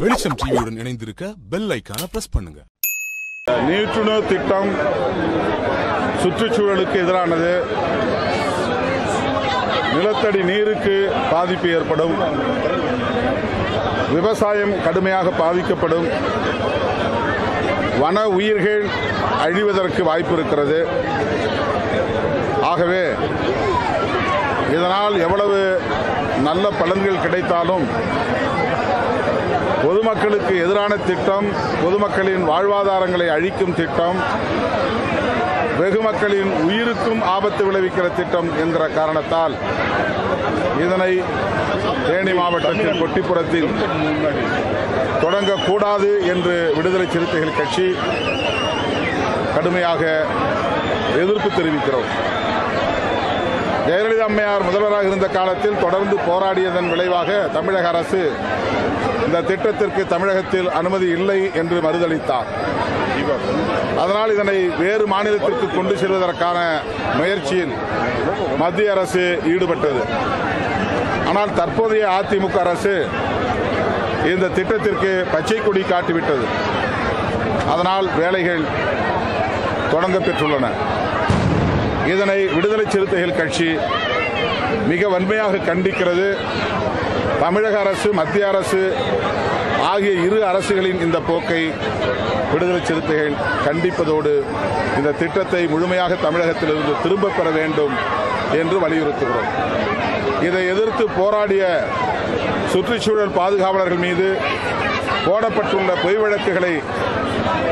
வெளிச்சம் டிவியுடன் இணைந்திருக்க பெல் ஐக்கான பிரஸ் பண்ணுங்க. நீட்டுணர் திட்டம் சுற்றுச்சூழலுக்கு எதிரானது. நிலத்தடி நீருக்கு பாதிப்பு ஏற்படும். விவசாயம் கடுமையாக பாதிக்கப்படும். வன உயிர்கள் அழிவதற்கு வாய்ப்பு இருக்கிறது. ஆகவே இதனால் எவ்வளவு நல்ல பலன்கள் கிடைத்தாலும் பொதுமக்களுக்கு எதிரான திட்டம் பொதுமக்களின் வாழ்வாதாரங்களை அழிக்கும் திட்டம் வெகு மக்களின் உயிருக்கும் ஆபத்து விளைவிக்கிற திட்டம் என்கிற காரணத்தால் இதனை தேனி மாவட்டத்தின் கொட்டிப்புறத்தில் தொடங்கக்கூடாது என்று விடுதலை சிறுத்தைகள் கட்சி கடுமையாக எதிர்ப்பு தெரிவிக்கிறோம். அம்மையார் முதல்வராக இருந்த காலத்தில் தொடர்ந்து போராடியதன் விளைவாக தமிழக அரசு இந்த திட்டத்திற்கு தமிழகத்தில் அனுமதி இல்லை என்று மறுதளித்தார். அதனால் இதனை வேறு மாநிலத்திற்கு கொண்டு செல்வதற்கான முயற்சியில் மத்திய அரசு ஈடுபட்டது. ஆனால் தற்போதைய அதிமுக அரசு இந்த திட்டத்திற்கு பச்சை கொடி காட்டிவிட்டது. அதனால் வேலைகள் தொடங்க பெற்றுள்ளன இதனை விடுதலை சிறுத்தைகள் கட்சி மிக வன்மையாக கண்டிக்கிறது. தமிழக அரசு மத்திய அரசு ஆகிய இரு அரசுகளின் இந்த போக்கை விடுதலை சிறுத்தைகள் கண்டிப்பதோடு இந்த திட்டத்தை முழுமையாக தமிழகத்திலிருந்து திரும்பப் பெற வேண்டும் என்று வலியுறுத்துகிறோம். இதை எதிர்த்து போராடிய சுற்றுச்சூழல் பாதுகாவலர்கள் மீது போடப்பட்டுள்ள பொய் வழக்குகளை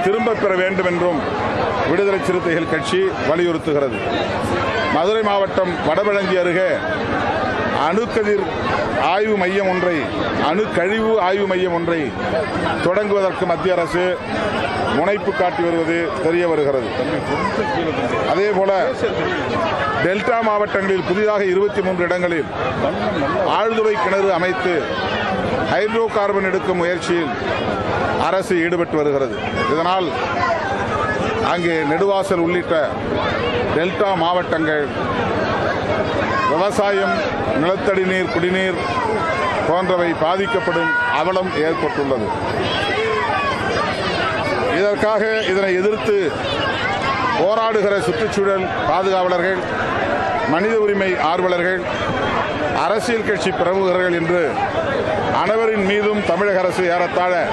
திரும்பப் பெற வேண்டும் என்றும் விடுதலை சிறுத்தைகள் கட்சி வலியுறுத்துகிறது. மதுரை மாவட்டம் வடபழஞ்சி அருகே அணுக்கதிர் ஆய்வு மையம் ஒன்றை அணுக்கழிவு ஆய்வு மையம் ஒன்றை தொடங்குவதற்கு மத்திய அரசு முனைப்பு காட்டி வருவது தெரிய வருகிறது. அதே போல டெல்டா மாவட்டங்களில் புதிதாக இருபத்தி மூன்று இடங்களில் ஆழ்துளை கிணறு அமைத்து ஹைட்ரோ கார்பன் எடுக்கும் முயற்சியில் அரசு ஈடுபட்டு வருகிறது. இதனால் அங்கே நெடுவாசல் உள்ளிட்ட டெல்டா மாவட்டங்கள் விவசாயம் நிலத்தடி நீர் குடிநீர் போன்றவை பாதிக்கப்படும் அவலம் ஏற்பட்டுள்ளது. இதற்காக இதனை எதிர்த்து போராடுகிற சுற்றுச்சூழல் பாதுகாவலர்கள் மனித உரிமை ஆர்வலர்கள் அரசியல் கட்சி பிரமுகர்கள் என்று அனைவரின் மீதும் தமிழக அரசு ஏறத்தாழ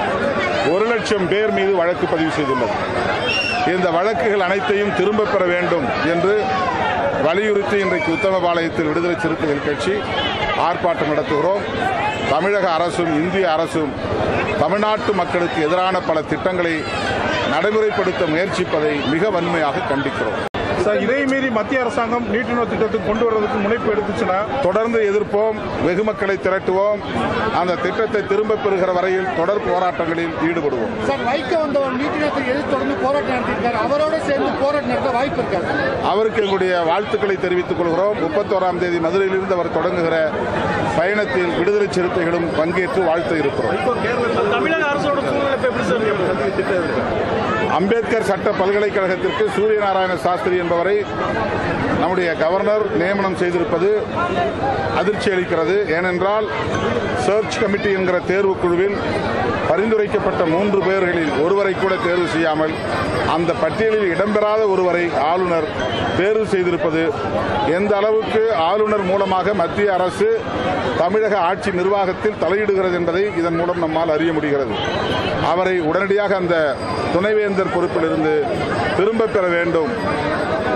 ஒரு லட்சம் பேர் மீது வழக்கு பதிவு செய்துள்ளது. இந்த வழக்குகள் அனைத்தையும் திரும்பப் பெற வேண்டும் என்று வலியுறுத்தி இன்றைக்கு உத்தமபாளையத்தில் விடுதலை சிறுத்தைகள் கட்சி ஆர்ப்பாட்டம் நடத்துகிறோம். தமிழக அரசும் இந்திய அரசும் தமிழ்நாட்டு மக்களுக்கு எதிரான பல திட்டங்களை நடைமுறைப்படுத்த முயற்சிப்பதை மிக வன்மையாக கண்டிக்கிறோம். சார் இதை மீறி மத்திய அரசாங்கம் நீட்டுணர்வு திட்டத்துக்கு கொண்டு வர்றதுக்கு முனைப்பு எடுத்துச்சுன்னா தொடர்ந்து எதிர்ப்போம் வெகு மக்களை திரட்டுவோம் அந்த திட்டத்தை திரும்பப் பெறுகிற வரையில் தொடர் போராட்டங்களில் ஈடுபடுவோம். சார் வைக்க வந்தவர் நீட்டினத்தை எதிர்த்து தொடர்ந்து போராட்டம் நடத்தியிருக்காரு. அவரோட சேர்ந்து போராட்டம் நடத்த வாய்ப்பு இருக்காது அவருக்கு எங்களுடைய வாழ்த்துக்களை தெரிவித்துக் கொள்கிறோம். முப்பத்தோராம் தேதி மதுரையிலிருந்து அவர் தொடங்குகிற பயணத்தில் விடுதலை சிறுத்தைகளும் பங்கேற்று வாழ்த்த இருக்கிறோம். தமிழக அரசோட சூழ்நிலை இப்ப எப்படி சார்? அம்பேத்கர் சட்ட பல்கலைக்கழகத்திற்கு சூரியநாராயண சாஸ்திரி என்பவரை நம்முடைய கவர்னர் நியமனம் செய்திருப்பது அதிர்ச்சி அளிக்கிறது. ஏனென்றால் சர்ச் கமிட்டி என்கிற தேர்வுக் குழுவில் பரிந்துரைக்கப்பட்ட மூன்று பேர்களில் ஒருவரை கூட தேர்வு செய்யாமல் அந்த பட்டியலில் இடம்பெறாத ஒருவரை ஆளுநர் தேர்வு செய்திருப்பது எந்த அளவுக்கு ஆளுநர் மூலமாக மத்திய அரசு தமிழக ஆட்சி நிர்வாகத்தில் தலையிடுகிறது என்பதை இதன் மூலம் நம்மால் அறிய முடிகிறது. அவரை உடனடியாக அந்த துணைவேந்தர் பொறுப்பிலிருந்து திரும்பப் பெற வேண்டும்.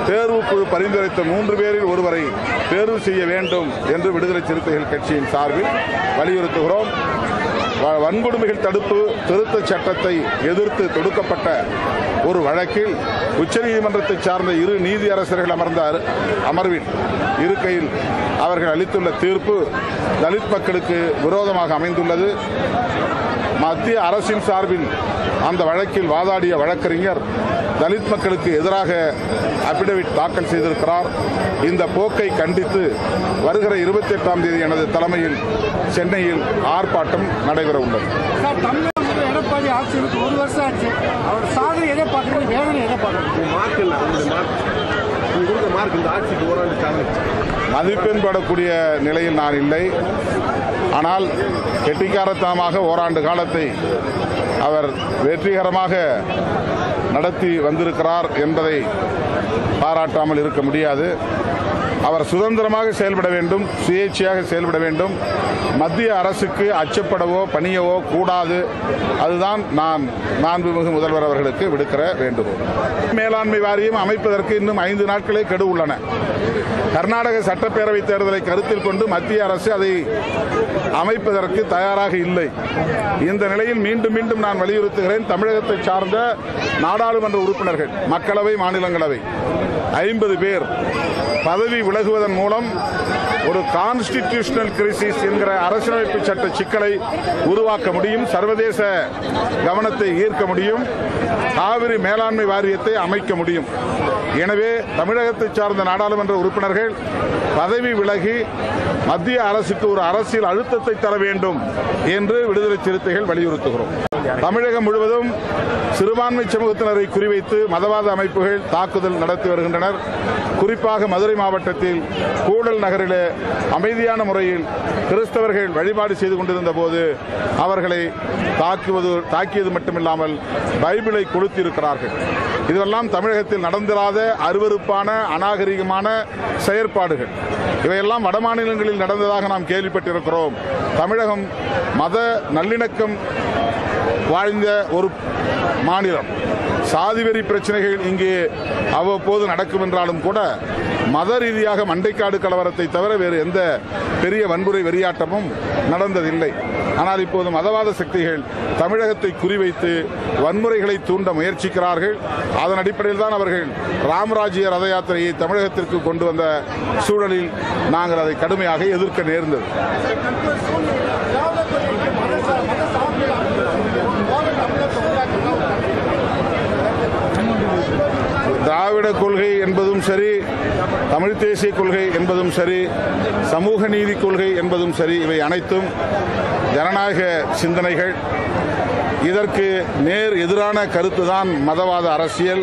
தேர்வுக்குழு பரிந்துரைத்த மூன்று பேரில் ஒருவரை தேர்வு செய்ய வேண்டும் என்று விடுதலை சிறுத்தைகள் கட்சியின் சார்பில் வலியுறுத்துகிறோம். வ- வன்கொடுமைகள் தடுப்பு திருத்தச் சட்டத்தை எதிர்த்து தொடுக்கப்பட்ட ஒரு வழக்கில் உச்சநீதிமன்றத்தை சார்ந்த இரு நீதியரசர்கள் அமர்ந்த அமர்வில் இருக்கையில் அவர்கள் அளித்துள்ள தீர்ப்பு தலித் மக்களுக்கு விரோதமாக அமைந்துள்ளது. மத்திய அரசின் சார்பில் அந்த வழக்கில் வாதாடிய வழக்கறிஞர் தலித் மக்களுக்கு எதிராக அபிடவிட் தாக்கல் செய்திருக்கிறார். இந்த போக்கை கண்டித்து வருகிற இருபத்தி எட்டாம் தேதி எனது தலைமையில் சென்னையில் ஆர்ப்பாட்டம் நடைபெற உள்ளது. சார் தமிழக முதல்வர் எடப்பாடி ஆட்சிக்கு ஒரு வருஷம் ஆச்சு அவர் சாதனை எதை பார்க்குறது வேதனை எதை பார்க்குறது மார்க் இந்த ஆட்சிக்கு ஓராண்டு மதிப்பெண் படக்கூடிய நிலையில் நான் இல்லை. ஆனால் கெட்டிக்காரத்தனமாக ஓராண்டு காலத்தை அவர் வெற்றிகரமாக நடத்தி வந்திருக்கிறார் என்பதை பாராட்டாமல் இருக்க முடியாது. அவர் சுதந்திரமாக செயல்பட வேண்டும் சுயேட்சையாக செயல்பட வேண்டும். மத்திய அரசுக்கு அச்சப்படவோ பணியவோ கூடாது. அதுதான் நான் மாண்புமிகு முதல்வர் அவர்களுக்கு விடுக்கிற வேண்டுகோள். மேலாண்மை வாரியம் அமைப்பதற்கு இன்னும் ஐந்து நாட்களே கெடு உள்ளன. கர்நாடக சட்டப்பேரவைத் தேர்தலை கருத்தில் கொண்டு மத்திய அரசு அதை அமைப்பதற்கு தயாராக இல்லை. இந்த நிலையில் மீண்டும் மீண்டும் நான் வலியுறுத்துகிறேன் தமிழகத்தை சார்ந்த நாடாளுமன்ற உறுப்பினர்கள் மக்களவை மாநிலங்களவை. ஐம்பது பேர் பதவி விலகுவதன் மூலம் ஒரு கான்ஸ்டிடியூஷனல் கிரிசிஸ் என்கிற அரசியலமைப்பு சட்ட சிக்கலை உருவாக்க முடியும் சர்வதேச கவனத்தை ஈர்க்க முடியும் காவிரி மேலாண்மை வாரியத்தை அமைக்க முடியும். எனவே தமிழகத்தை சார்ந்த நாடாளுமன்ற உறுப்பினர்கள் பதவி விலகி மத்திய அரசுக்கு ஒரு அரசியல் அழுத்தத்தை தர வேண்டும் என்று விடுதலை சிறுத்தைகள் வலியுறுத்துகிறோம். தமிழகம் முழுவதும் சிறுபான்மை சமூகத்தினரை குறிவைத்து மதவாத அமைப்புகள் தாக்குதல் நடத்தி வருகின்றனர். குறிப்பாக மதுரை மாவட்டத்தில் கூடல் நகரிலே அமைதியான முறையில் கிறிஸ்தவர்கள் வழிபாடு செய்து கொண்டிருந்த போது அவர்களை தாக்குவது தாக்கியது மட்டுமில்லாமல் பைபிளை கொளுத்தியிருக்கிறார்கள் இதுவெல்லாம் தமிழகத்தில் நடந்திராத அருவருப்பான அநாகரிகமான செயற்பாடுகள். இவையெல்லாம் வடமாநிலங்களில் நடந்ததாக நாம் கேள்விப்பட்டிருக்கிறோம். தமிழகம் மத நல்லிணக்கம் வாழ்ந்த ஒரு மாநிலம். சாதிவெறி பிரச்சனைகள் இங்கே அவ்வப்போது நடக்கும் என்றாலும் கூட மத ரீதியாக மண்டைக்காடு கலவரத்தை தவிர வேறு எந்த பெரிய வன்முறை வெறியாட்டமும் நடந்ததில்லை. ஆனால் இப்போது மதவாத சக்திகள் தமிழகத்தை குறிவைத்து வன்முறைகளை தூண்ட முயற்சிக்கிறார்கள். அதன் அடிப்படையில் தான் அவர்கள் ராமராஜ்ய ரத யாத்திரையை தமிழகத்திற்கு கொண்டு வந்த சூழலில் நாங்கள் அதை கடுமையாக எதிர்க்க நேர்ந்தது. திராவிட கொள்கை என்பதும் சரி தமிழ் தேசிய கொள்கை என்பதும் சரி சமூக நீதி கொள்கை என்பதும் சரி இவை அனைத்தும் ஜனநாயக சிந்தனைகள். இதற்கு நேர் எதிரான கருத்துதான் மதவாத அரசியல்.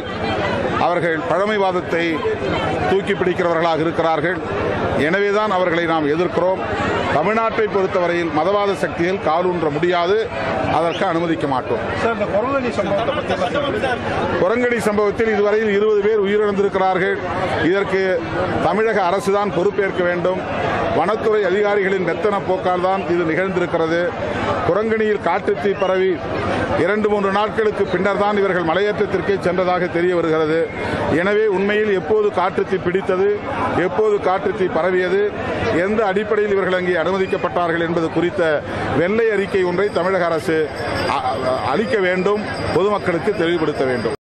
அவர்கள் பழமைவாதத்தை தூக்கி பிடிக்கிறவர்களாக இருக்கிறார்கள். எனவேதான் அவர்களை நாம் எதிர்க்கிறோம். தமிழ்நாட்டை பொறுத்தவரையில் மதவாத சக்திகள் காலூன்ற முடியாது. அதற்கு அனுமதிக்க மாட்டோம்? குரங்கடி சம்பவத்தில் இதுவரையில் இருபது பேர் உயிரிழந்திருக்கிறார்கள். இதற்கு தமிழக அரசுதான் பொறுப்பேற்க வேண்டும். வனத்துறை அதிகாரிகளின் மெத்தன போக்கால் தான் இது நிகழ்ந்திருக்கிறது. குரங்கணியில் காட்டுத்தீ பரவி இரண்டு மூன்று நாட்களுக்கு பின்னர் தான் இவர்கள் மலையேற்றத்திற்கே சென்றதாக தெரிய வருகிறது. எனவே உண்மையில் எப்போது காட்டுத்தீ பிடித்தது? எப்போது காட்டுத்தீ பரவியது? எந்த அடிப்படையில் இவர்கள் அங்கே அனுமதிக்கப்பட்டார்கள் என்பது குறித்த வெள்ளை அறிக்கை ஒன்றை தமிழக அரசு அளிக்க வேண்டும் பொதுமக்களுக்கு தெளிவுபடுத்த வேண்டும்.